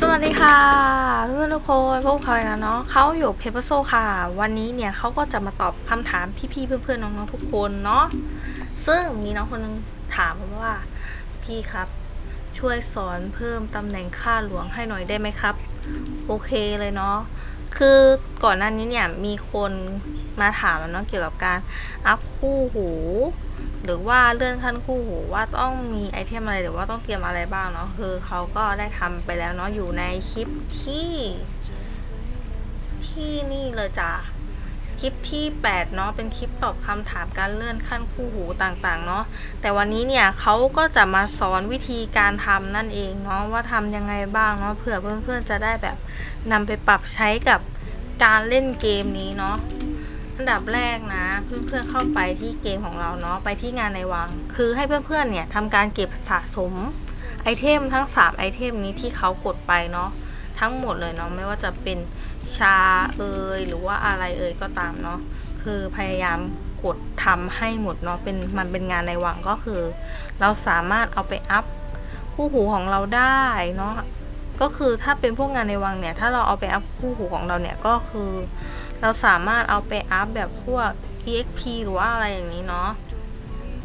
สวัสดีค่ะเพื่อนทุกคนพวกเขาอีกแล้วเนาะเขาอยู่เพเปอร์โซค่ะ วันนี้เนี่ยเขาก็จะมาตอบคำถามพี่ๆเพื่อนๆน้องๆทุกคนเนาะซึ่งมีน้องคนนึงถามผมว่า พี่ครับ ช่วยสอนเพิ่มตำแหน่งค่าหลวงให้หน่อยได้ไหมครับ โอเคเลยเนาะคือก่อนหน้านี้เนี่ยมีคน มาถามแล้วเนาะเกี่ยวกับการอัพคู่หู หรือว่าเลื่อนขั้นคู่หูว่าต้องมีไอเทมอะไรหรือว่าต้องเตรียมอะไรบ้างเนาะคือเขาก็ได้ทำไปแล้วเนาะอยู่ในคลิปที่ที่นี่เลยจ้ะคลิปที่8เนาะเป็นคลิปตอบคำถามการเลื่อนขั้นคู่หูต่างๆเนาะแต่วันนี้เนี่ยเขาก็จะมาสอนวิธีการทำนั่นเองเนาะว่าทำยังไงบ้างเนาะเผื่อเพื่อนๆจะได้แบบนำไปปรับใช้กับการเล่นเกมนี้เนาะ อันดับแรกนะเพื่อนๆเข้าไปที่เกมของเราเนาะไปที่งานในวัง คือให้เพื่อนๆเนี่ยทำการเก็บสะสมไอเทมทั้ง 3 ไอเทมนี้ที่เขากดไปเนาะทั้งหมดเลยเนาะไม่ว่าจะเป็นชาเอยหรือว่าอะไรเอยก็ตามเนาะคือพยายามกดทำให้หมดเนาะเป็นมันเป็นงานในวังก็คือ เราสามารถเอาไปอัพคู่หูของเราได้เนาะ ก็คือถ้าเป็นพวกงานในวังเนี่ย ถ้าเราเอาไปอัพคู่หูของเราเนี่ยก็คือ เราสามารถเอาไปอัพแบบพวก exp หรือว่าอะไรอย่างนี้เนาะ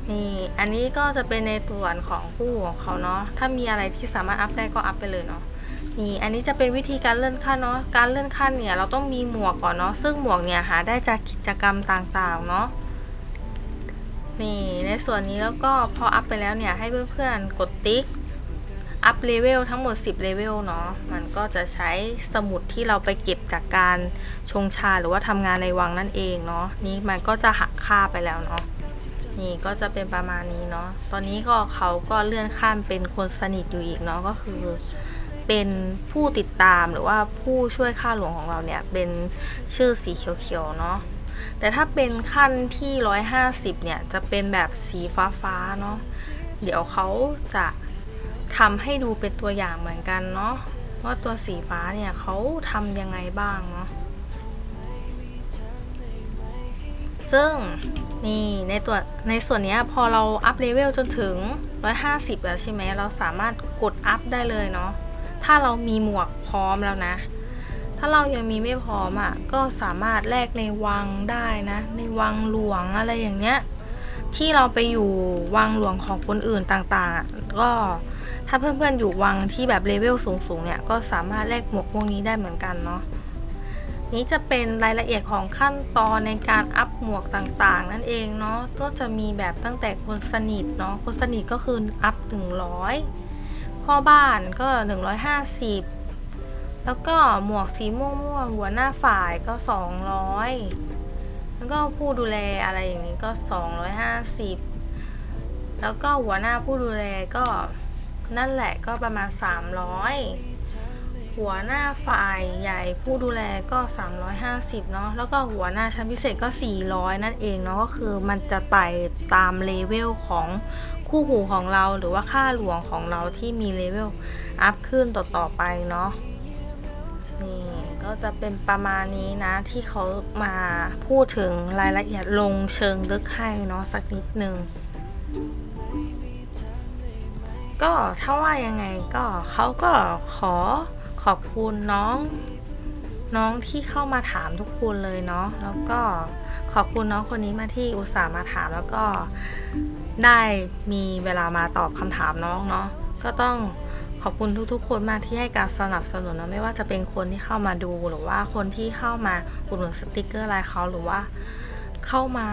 นี่ อันนี้ก็จะเป็นในส่วนของคู่ของเขาเนาะ ถ้ามีอะไรที่สามารถอัพได้ก็อัพไปเลยเนาะ นี่ อันนี้จะเป็นวิธีการเลื่อนขั้นเนาะ การเลื่อนขั้นเนี่ยเราต้องมีหมวกก่อนเนาะ ซึ่งหมวกเนี่ยหาได้จากกิจกรรมต่างๆเนาะ นี่ ในส่วนนี้แล้วก็พออัพไปแล้วเนี่ยให้เพื่อนๆกดติ๊ก อัพเลเวลทั้งหมด 10 เลเวลเนาะ มันก็จะใช้สมุดที่เราไปเก็บจากการชงชาหรือว่าทำงานในวังนั่นเองเนาะ นี่มันก็จะหักค่าไปแล้วเนาะ นี่ก็จะเป็นประมาณนี้เนาะ ตอนนี้ก็เขาก็เลื่อนขั้นเป็นคนสนิทอยู่อีกเนาะ ก็คือเป็นผู้ติดตามหรือว่าผู้ช่วยข้าหลวงของเราเนี่ย เป็นชื่อสีเขียวๆเนาะแต่ถ้าเป็นขั้นที่ 150 เนี่ย จะเป็นแบบสีฟ้าๆ เนาะ เดี๋ยวเขาจะ ทำให้ดูเป็นตัวอย่างเหมือนกันเนาะว่าตัวสีฟ้าเนี่ยเขาทำยังไงบ้างเนาะซึ่งนี่ในตัวในส่วนเนี้ยพอเราอัพเลเวลจนถึง 150 แล้วใช่ไหมเราสามารถกดอัพได้เลยเนาะถ้าเรามีหมวกพร้อมแล้วนะ ถ้าเรายังมีไม่พร้อมอะ่ะก็สามารถแลกในวังได้นะ ในวังหลวงอะไรอย่างเงี้ย ที่เราไปอยู่วังหลวงของคนอื่นต่างๆ ก็ถ้าเพื่อนๆอยู่วังที่แบบเลเวลสูงๆเนี่ยก็สามารถแลกหมวกพวกนี้ได้เหมือนกันเนาะนี้จะเป็นรายละเอียดของขั้นตอนในการอัพหมวกต่างๆ นั่นเองเนาะก็จะมีแบบตั้งแต่คนสนิทเนาะคนสนิทก็คืออัพ100พ่อบ้านก็ 150 แล้วก็หมวกสีม่วงๆหัวหน้าฝ่ายก็ 200 แล้วก็ผู้ดูแลอะไรอย่างนี้ก็250แล้วก็หัวหน้าผู้ดูแลก็นั่นแหละก็ประมาณ300หัวหน้าฝ่ายใหญ่ผู้ดูแลก็ 350 เนาะแล้วก็หัวหน้าชั้นพิเศษก็ 400 นั่นเองเนาะก็คือมันจะไต่ตามเลเวลของคู่หูของเราหรือว่าค่าหลวงของเราที่มีเลเวลอัพขึ้นต่อๆไปเนาะนี่ ก็จะเป็นประมาณนี้นะ ที่เขามาพูดถึงรายละเอียดลงเชิงลึกให้เนาะสักนิดนึงก็ถ้าว่ายังไงก็เขาก็ขอขอบคุณน้องน้องที่เข้ามาถามทุกคนเลยเนาะแล้วก็ขอบคุณน้องคนนี้มาที่อุตส่าห์มาถามแล้วก็ได้มีเวลามาตอบคำถามน้องเนาะก็ต้อง ขอบคุณทุกๆ คนมากที่ให้การสนับสนุนนะไม่ว่าจะเป็นคนที่เข้ามาดูหรือว่าคนที่เข้ามาอุดหนุนสติกเกอร์ไลน์เขาหรือว่าเข้ามา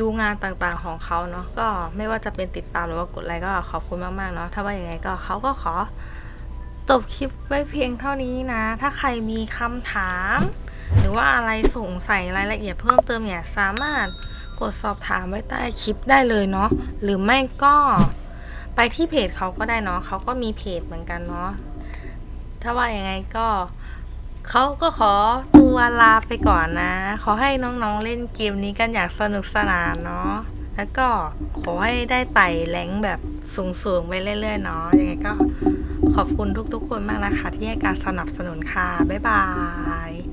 ดูงานต่างๆของเขาเนาะก็ไม่ว่าจะเป็นติดตามหรือว่ากดไลค์ก็ขอบคุณมากๆเนาะถ้าว่าอย่างไงก็เขาก็ขอจบคลิปไว้เพียงเท่านี้นะ ถ้าใครมีคำถาม หรือว่าอะไรสงสัยรายละเอียดเพิ่มเติมเนี่ยสามารถกดสอบถามไว้ใต้คลิปได้เลยเนาะหรือไม่ก็ ไปที่เพจเขาก็ได้เนาะเขาก็มีเพจเหมือนกันเนาะถ้าว่าอย่างไงก็เขาก็ขอตัวลาไปก่อนนะ ขอให้น้องๆเล่นเกมนี้กันอย่างสนุกสนานเนาะแล้วก็ขอให้ได้ไต่แรงแบบสูงๆไปเรื่อยๆเนาะยังไงก็ขอบคุณทุกๆคนมากนะคะ ที่ให้การสนับสนุนค่ะ บ๊ายบาย